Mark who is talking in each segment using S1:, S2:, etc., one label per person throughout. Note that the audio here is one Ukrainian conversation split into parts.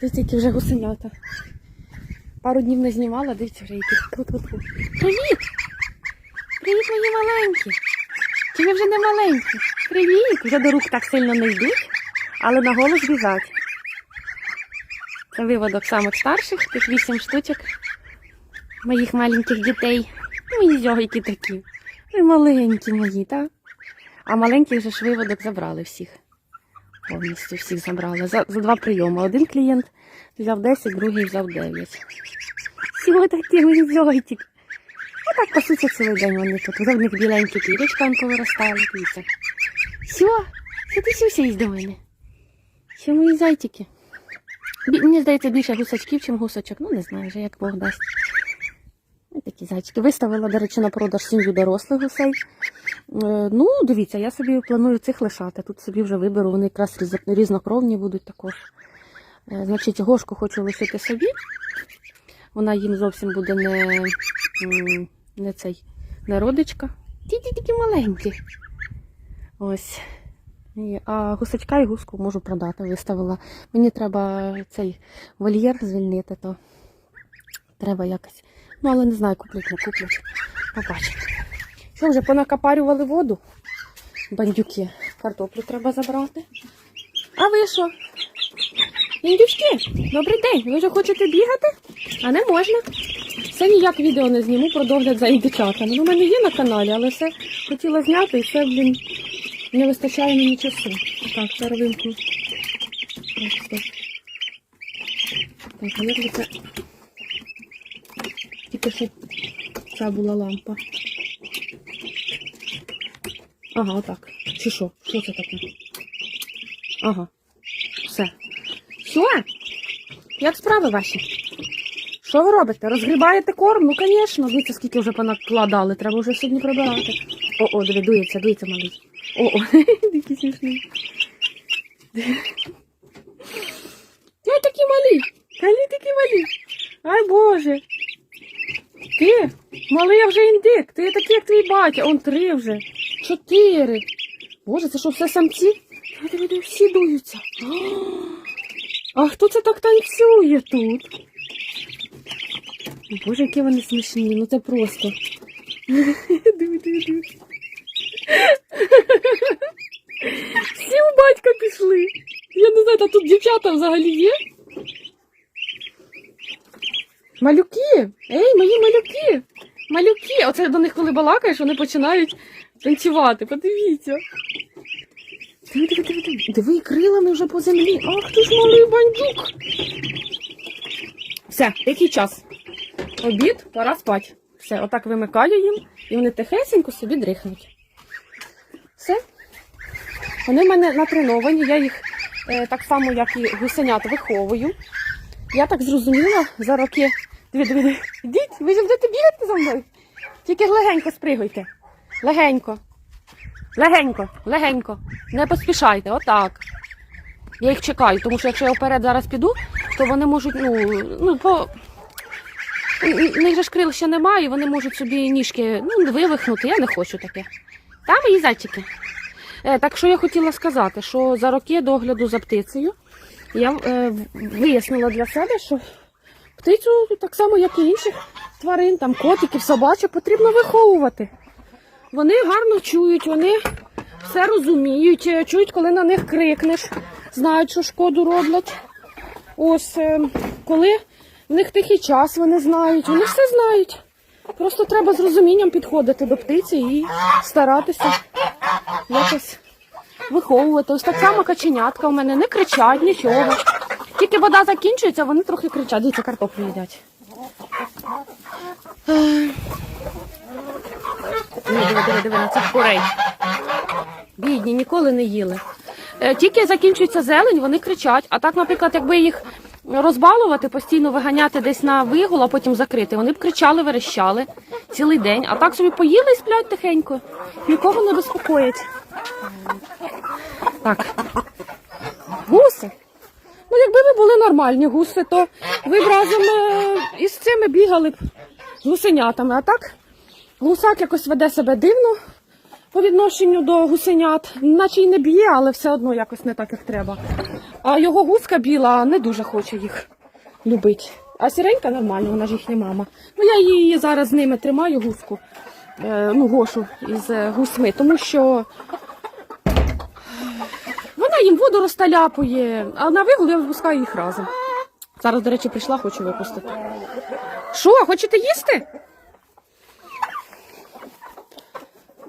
S1: Дивіться, які вже гусенята. Пару днів не знімала, дивіться вже які. Тьфу-тьфу-тьфу. Привіт! Привіт, мої маленькі! Чи ви вже не маленькі? Привіт! Вже до рук так сильно не йдуть, але на голос біжать. Це виводок самих старших, тих вісім штучок моїх маленьких дітей. Мої зьогики такі. Ви маленькі мої, так? А маленьких же ж виводок забрали всіх. Повністю всіх забрали. За, за два прийоми. Один клієнт взяв 10, другий взяв 9. Всі такі мої зьогітик. Отак пасуться цілий день вони тут. Вже в них біленькі пірочка там повиростали. Дивіться. Все, ти сюся до мене? Що мої зайчики? Бі- Мені здається, більше гусачків, чим гусочок. Ну, не знаю вже, як Бог дасть. Такі зайчики. Виставила, до речі, на продаж сім'ю дорослих гусей. Е, Ну, дивіться, я собі планую цих лишати. Тут собі вже виберу, вони якраз різнокровні будуть також. Е, Значить, гошку хочу лишити собі. Вона їм зовсім буде не, не цей не родичка. Ті ті такі маленькі. Ось. А гусачка і гуску можу продати, виставила. Мені треба цей вольєр звільнити, то треба якось. Ну, але не знаю, куплять, не куплять. Побачимо. Що вже понакапарювали воду? Бандюки. Картоплю треба забрати. А ви що? Індючки, добрий день. Ви вже хочете бігати? А не можна. Все ніяк відео не зніму про догляд за індичатами. Ну, у мене є на каналі, але все хотіла зняти і все, блін, не вистачає мені часу. Так, вимкну. Так, а як це... Тільки що ця була лампа. Ага, отак. Чи що? Що це таке? Ага. Все. Що? Як справи ваші? Що ви робите? Розгрібаєте корм? Ну, звісно, дивіться, скільки вже понакладали. Треба вже сьогодні прибирати. О, о, диви, дується, дується малий. О, о, який смішний. Ой, такі малі. Калі такі малі. Ай Боже. Ти, малий вже індик. Ти такий, як твій батя. Он три вже. Чотири. Боже, це що, все самці? Диви, всі дуються. А хто це так танцює тут? Боже, які вони смішні, ну це просто. Диви, диви, диви. Всі у батька пішли. Я не знаю, та тут дівчата взагалі є. Малюки! Ей, мої малюки! Малюки! Оце до них, коли балакаєш, вони починають танцювати. Подивіться. Диви, диви, диви, диви. Диви, крилами вже по землі. Ах ти ж малий бандюк. Все, який час? Обід, пора спати. Все, отак вимикаю їм, і вони тихесенько собі дрихнуть. Все. Вони в мене натреновані, я їх е, так само, як і гусенят, виховую. Я так зрозуміла за роки. Диви, диви, диви. Ідіть, ви ж будете бігати за мною. Тільки легенько спригуйте. Легенько. Легенько, легенько. Не поспішайте, отак. Я їх чекаю, тому що якщо я вперед зараз піду, то вони можуть, ну, ну, по. У них же ж крил ще немає, вони можуть собі ніжки ну, вивихнути. Я не хочу таке. Та мої зайчики. Е, так що я хотіла сказати, що за роки догляду за птицею я е, вияснила для себе, що птицю так само, як і інших тварин, там котиків, собачок, потрібно виховувати. Вони гарно чують, вони все розуміють, е, чують, коли на них крикнеш, знають, що шкоду роблять. Ось е, коли в них тихий час, вони знають, вони все знають. Просто треба з розумінням підходити до птиці і старатися якось виховувати. Ось так само каченятка у мене не кричать нічого. Тільки вода закінчується, вони трохи кричать. Дивіться, картоплю їдять. Диви, диви, диви на цих курей. Бідні, ніколи не їли. Е, Тільки закінчується зелень, вони кричать. А так, наприклад, якби їх розбалувати, постійно виганяти десь на вигул, а потім закрити, вони б кричали, верещали цілий день. А так собі поїли і сплять тихенько. Нікого не безпокоять. Гуси. Ну, якби ви були нормальні гуси, то ви б разом е, із цими бігали б гусенятами. А так гусак якось веде себе дивно по відношенню до гусенят. Наче й не б'є, але все одно якось не так, як треба. А його гуска біла не дуже хоче їх любити. А сіренька нормально, вона ж їхня мама. Ну я її зараз з ними тримаю гуску, е, ну гошу із е, гусьми, тому що їм воду розталяпує, а на вигул я випускаю їх разом. Зараз, до речі, прийшла, хочу випустити. Що, хочете їсти?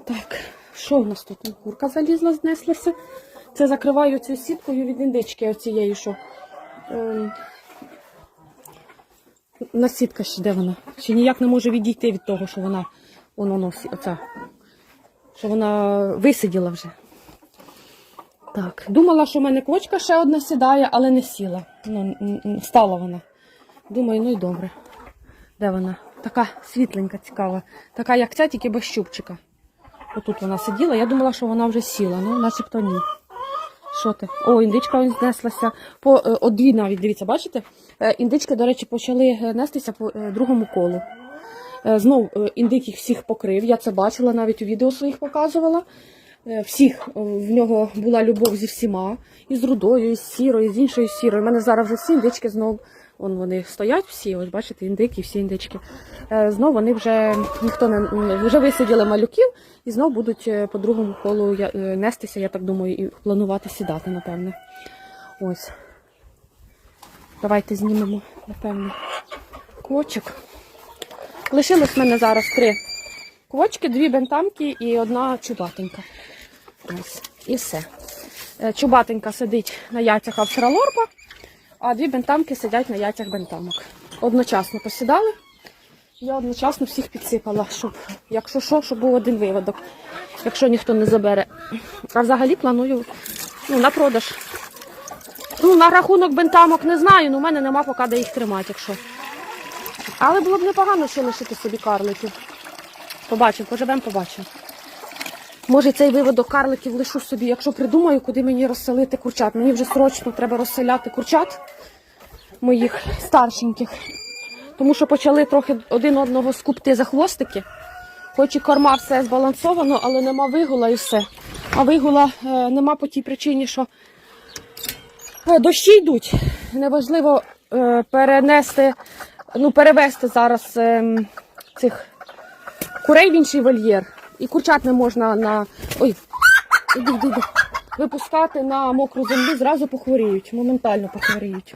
S1: Так, що в нас тут? Курка залізла, знеслася. Це закриваю цю сіткою від індички оцією, що. Ем, на ще де вона? Ще ніяк не може відійти від того, що вона воно носить. Оця. Що вона висиділа вже. Так, думала, що в мене квочка ще одна сідає, але не сіла. Ну, н- н- стала вона. Думаю, ну і добре. Де вона? Така світленька, цікава. Така, як ця, тільки без щупчика. Отут вона сиділа, я думала, що вона вже сіла, ну начебто ні. Що ти? О, індичка знеслася. По е, от дві навіть, дивіться, бачите? Е, Індички, до речі, почали е, нестися по другому колу. Знов е, індик їх всіх покрив. Я це бачила, навіть у відео своїх показувала. Е, Всіх е, в нього була любов зі всіма, і з рудою, і з сірою, і з іншою сірою. У мене зараз вже всі індички знов. Вон вони стоять всі, ось бачите, індики, всі індички. Е, Знов вони вже ніхто не вже висиділи малюків і знов будуть по другому колу нестися, я так думаю, і планувати сідати, напевне. Ось. Давайте знімемо, напевне, квочок. Лишилось в мене зараз три квочки, дві бентамки і одна чубатенька. Ось. І все. Е, Чубатенька сидить на яйцях австралорпа, а дві бентамки сидять на яйцях бентамок. Одночасно посідали. Я одночасно всіх підсипала, щоб, якщо що, щоб був один виводок, якщо ніхто не забере. А взагалі планую ну, на продаж. Ну, на рахунок бентамок не знаю, але в мене нема поки де їх тримати, якщо. Але було б непогано ще лишити собі карликів. Побачимо, поживемо, побачимо. Може, цей виводок карликів лишу собі, якщо придумаю, куди мені розселити курчат. Мені вже срочно треба розселяти курчат моїх старшеньких. Тому що почали трохи один одного скупти за хвостики. Хоч і корма все збалансовано, але нема вигула і все. А вигула е, нема по тій причині, що е, дощі йдуть. Неважливо е, перенести, ну, перевести зараз ем, цих курей в інший вольєр. І курчат не можна на. Ой, іди, іди, іди. випускати на мокру землю, зразу похворіють, моментально похворіють.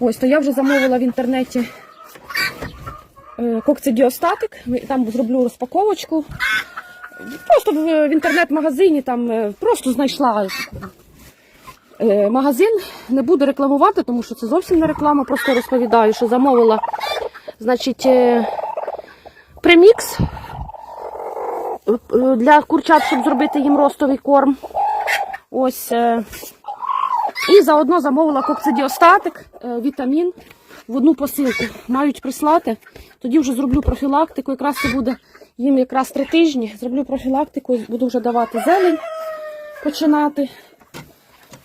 S1: Ось, то я вже замовила в інтернеті е, кокцидіостатик. Там зроблю розпаковочку. Просто в, інтернет-магазині там е, просто знайшла е, магазин. Не буду рекламувати, тому що це зовсім не реклама. Просто розповідаю, що замовила значить, премікс для курчат, щоб зробити їм ростовий корм. Ось. е, І заодно замовила кокцидіостатик, е, вітамін в одну посилку. Мають прислати. Тоді вже зроблю профілактику. Якраз це буде їм якраз три тижні. Зроблю профілактику, буду вже давати зелень починати.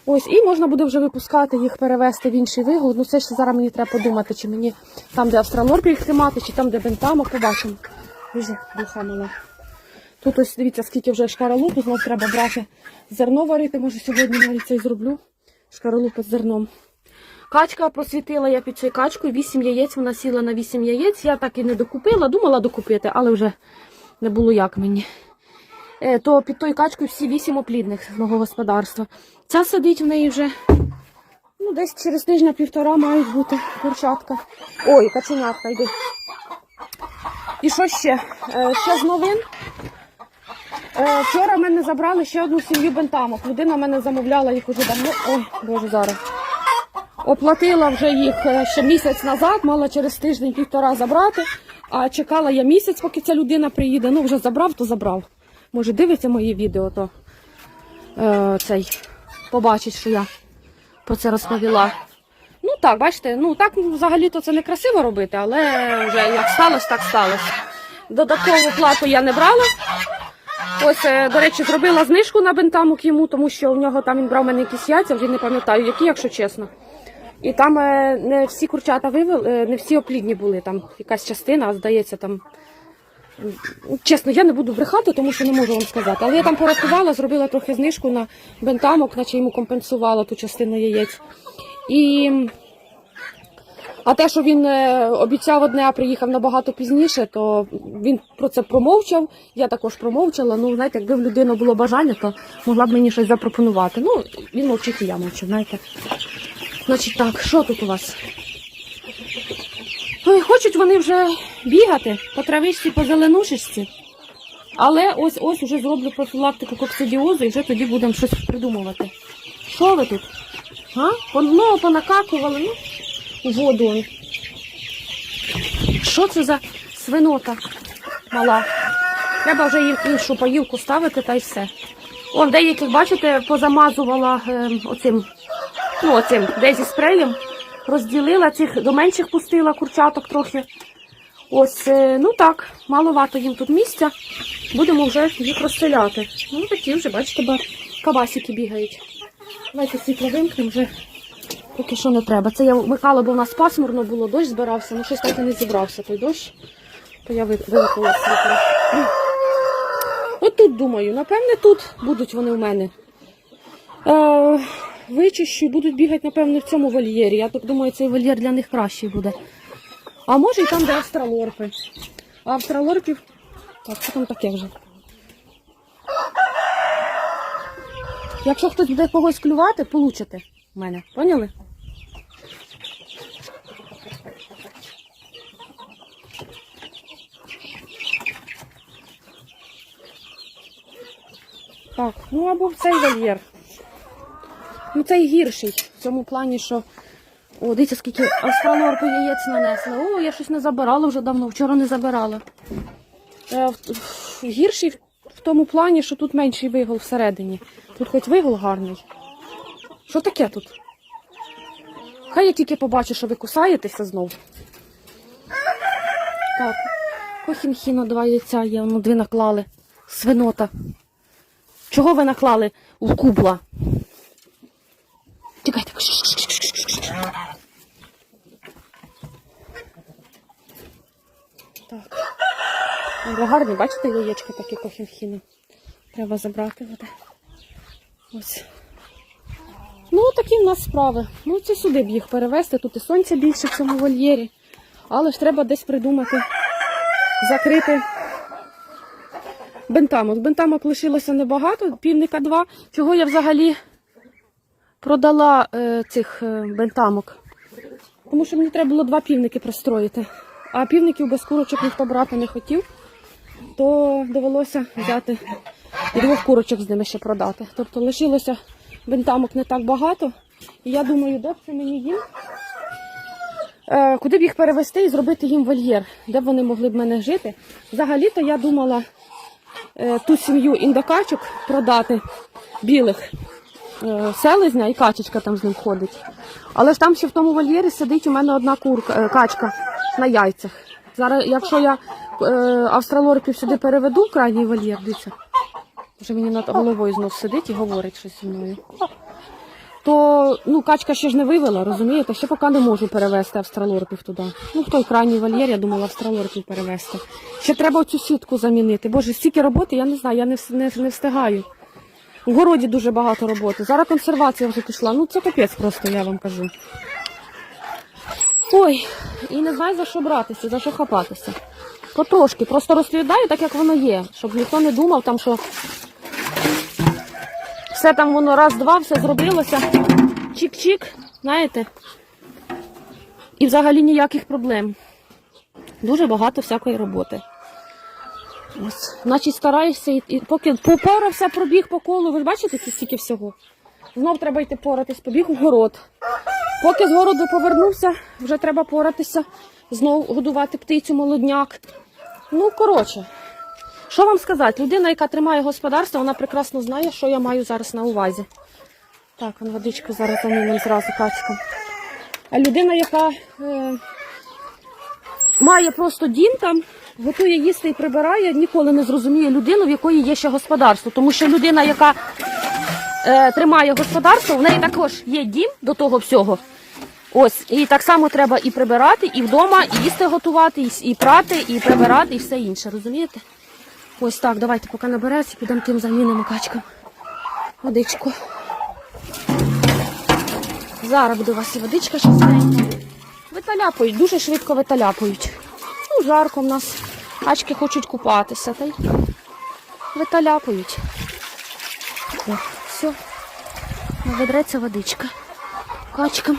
S1: Ось, і можна буде вже випускати їх, перевести в інший вигул. Ну це ще зараз мені треба подумати, чи мені там, де австралорпі їх тримати, чи там, де бентамок, побачимо. Друзі, духа мала. Тут ось дивіться, скільки вже шкаралупу, знов треба брати зерно варити. Може сьогодні навіть це і зроблю. Шкаралупа з зерном. Качка просвітила я під цією качкою. 8 яєць, вона сіла на 8 яєць. Я так і не докупила, думала докупити, але вже не було як мені. Е, То під тою качкою всі 8 оплідних з мого господарства. Ця сидить в неї вже ну, десь через тижня-півтора мають бути курчатка. Ой, каченятка, йди. І що ще? Е, Ще з новин. Е, Вчора мене забрали ще одну сім'ю бентамок. Людина мене замовляла їх уже давно. Ой, боже, зараз. Оплатила вже їх е, ще місяць назад, мала через тиждень-півтора забрати. А чекала я місяць, поки ця людина приїде. Ну, вже забрав, то забрав. Може, дивиться мої відео, то е, цей побачить, що я про це розповіла. Ну так, бачите, ну так взагалі-то це не красиво робити, але вже як сталося, так сталося. Додаткову плату я не брала. Ось, е, до речі, зробила знижку на бентамок йому, тому що в нього там він брав мене якісь яйця, вже не пам'ятаю, які, якщо чесно. І там е, не всі курчата вивели, е, не всі оплідні були, там якась частина, здається, там Чесно, я не буду брехати, тому що не можу вам сказати. Але я там порахувала, зробила трохи знижку на бентамок, наче йому компенсувала ту частину яєць. І... А те, що він е, обіцяв одне, а приїхав набагато пізніше, то він про це промовчав. Я також промовчала. Ну, знаєте, якби в людини було бажання, то могла б мені щось запропонувати. Ну, він мовчить і я мовчу, знаєте. Значить так, що тут у вас? Ой, хочуть вони вже бігати по травичці, по зеленушечці. Але ось ось уже зроблю профілактику коксидіозу і вже тоді будемо щось придумувати. Що ви тут? А? Знову понакакували, ну, воду. Що це за свинота мала? Треба вже їм іншу поїлку ставити та й все. Он деяких, бачите, позамазувала е, оцим, ну, оцим, де зі спреєм. Розділила цих до менших пустила курчаток трохи. Ось, е, ну так, маловато їм тут місця. Будемо вже їх розселяти. Ну, такі вже, бачите, кабасики бігають. Давайте світло вимкнемо вже. Поки що не треба. Це я вмикала, бо в нас пасмурно було, дощ збирався, ну щось так і не зібрався той дощ. То я ви- вимкнула світло. Ну, От тут думаю, напевне, тут будуть вони в мене. Е, вичищу, будуть бігати, напевне, в цьому вольєрі. Я так думаю, цей вольєр для них кращий буде. А може і там, де австралорпи. А австралорпів. Так, що там таке вже? Якщо хтось буде когось клювати, получите в мене. Поняли? Так, ну або в цей вольєр. Ну цей гірший в цьому плані, що. О, дивіться, скільки австралорпи яєць нанесли. О, я щось не забирала вже давно, вчора не забирала. Е, в- в- гірший в тому плані, що тут менший вигул всередині. Тут хоч вигул гарний. Що таке тут? Хай я тільки побачу, що ви кусаєтеся знов. Так, кохінхіно два яйця є, ну дві наклали. Свинота. Чого ви наклали у кубла? Тікайте. Так. Ну, Гарні, бачите, яєчка такі кохінхіно. Треба забрати. Ось. Ну, такі в нас справи. Ну, це сюди б їх перевезти. Тут і сонця більше в цьому вольєрі. Але ж треба десь придумати, закрити бентамок. Бентамок лишилося небагато, півника два. Чого я взагалі продала е, цих е, бентамок? Тому що мені треба було два півники пристроїти. А півників без курочок ніхто брати не хотів, то довелося взяти двох курочок з ними ще продати. Тобто лишилося бентамок не так багато. І я думаю, де б це мені їм? Е, куди б їх перевести і зробити їм вольєр, де б вони могли б мене жити. Взагалі-то я думала е, ту сім'ю індокачок продати білих е, селезня і качечка там з ним ходить. Але ж там ще в тому вольєрі сидить у мене одна курка, качка на яйцях. Зараз, якщо я австралорпів сюди переведу крайній вольєр, дивіться, вже мені над головою знов сидить і говорить щось зі мною. То ну, качка ще ж не вивела, розумієте? Ще поки не можу перевезти австралорпів туди. Ну, в той крайній вольєр, я думала австралорпів перевезти. Ще треба цю сітку замінити. Боже, стільки роботи, я не знаю, я не, не, не встигаю. В городі дуже багато роботи. Зараз консервація вже пішла. Ну це капець просто, я вам кажу. Ой, і не знаю за що братися, за що хапатися. Потрошки, просто розповідаю так, як воно є, щоб ніхто не думав там, що все там воно раз-два, все зробилося. Чик-чик, знаєте. І взагалі ніяких проблем. Дуже багато всякої роботи. Ось, значить, стараєшся і, і поки попорався, пробіг по колу. Ви ж бачите ці стільки всього? Знов треба йти поратись, побіг у город. Поки з городу повернувся, вже треба поратися, знов годувати птицю, молодняк. Ну, коротше, що вам сказати? Людина, яка тримає господарство, вона прекрасно знає, що я маю зараз на увазі. Так, водичку зараз замінимо зразу качком. А людина, яка е, має просто дім там, готує їсти і прибирає, ніколи не зрозуміє людину, в якої є ще господарство. Тому що людина, яка е, тримає господарство, в неї також є дім до того всього. Ось, і так само треба і прибирати, і вдома, і їсти готувати, і прати, і прибирати, і все інше, розумієте? Ось так, давайте, поки набереться, підемо тим замінимо качкам. Водичку. Зараз буде у вас і водичка чистенька. Виталяпують, дуже швидко виталяпують. Ну, жарко в нас. Качки хочуть купатися, та й виталяпують. О, все. Наведреться водичка. Качкам.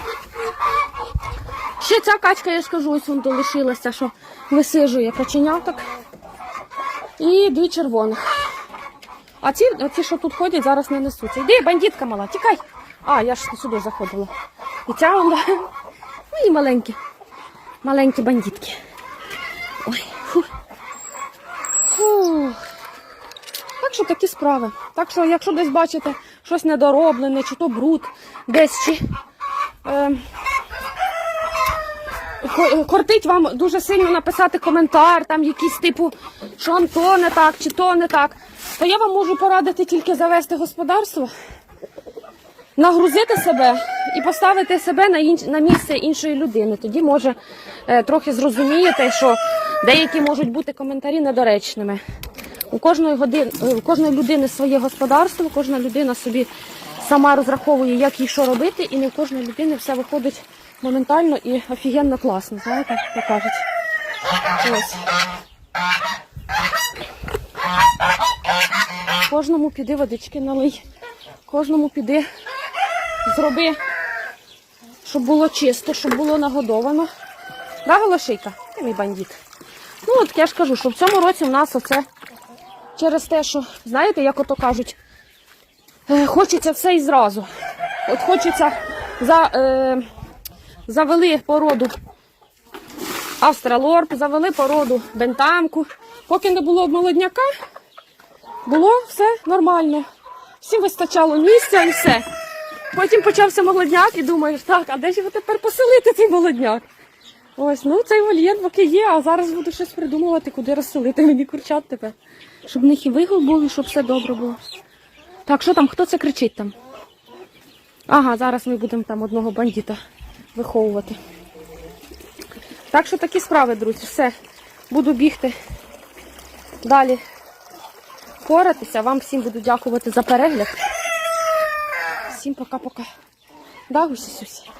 S1: Ще ця качка, я скажу, ось вон долишилася, що висижує каченяток. І дві червоних. А ці, ці, що тут ходять, зараз не несуться. Йди, бандитка мала, тікай. А, я ж сюди заходила. І ця вона. Ну і маленькі. Маленькі бандитки. Ой, фу. Фу. Так що такі справи. Так що, якщо десь бачите щось недороблене, чи то бруд, десь чи. Е, Кортить вам дуже сильно написати коментар, там якийсь типу, що то не так, чи то не так, то я вам можу порадити тільки завести господарство, нагрузити себе і поставити себе на, інш... на місце іншої людини. Тоді, може, е, трохи зрозумієте, що деякі можуть бути коментарі недоречними. У кожної, годин... е, у кожної людини своє господарство, кожна людина собі сама розраховує, як їй що робити, і не в кожної людини все виходить моментально і офігенно класно, знаєте, як кажуть. Кожному піди водички налий, кожному піди зроби, щоб було чисто, щоб було нагодовано. Да, Голошейка? Ти мій бандит. Ну, от я ж кажу, що в цьому році в нас оце через те, що, знаєте, як ото кажуть, е, хочеться все і зразу. От хочеться за, е, завели породу австралорп, завели породу бентамку. Поки не було молодняка, було все нормально. Всім вистачало місця і все. Потім почався молодняк і думаєш, так, а де ж його тепер поселити, цей молодняк? Ось, ну цей вольєр поки є, а зараз буду щось придумувати, куди розселити мені курчат тепер. Щоб в них і вигул був, і щоб все добре було. Так, що там, хто це кричить там? Ага, зараз ми будемо там одного бандита виховувати. Так що такі справи, друзі. Все. Буду бігти далі поратися. Вам всім буду дякувати за перегляд. Всім пока-пока. Да, гусі сусі?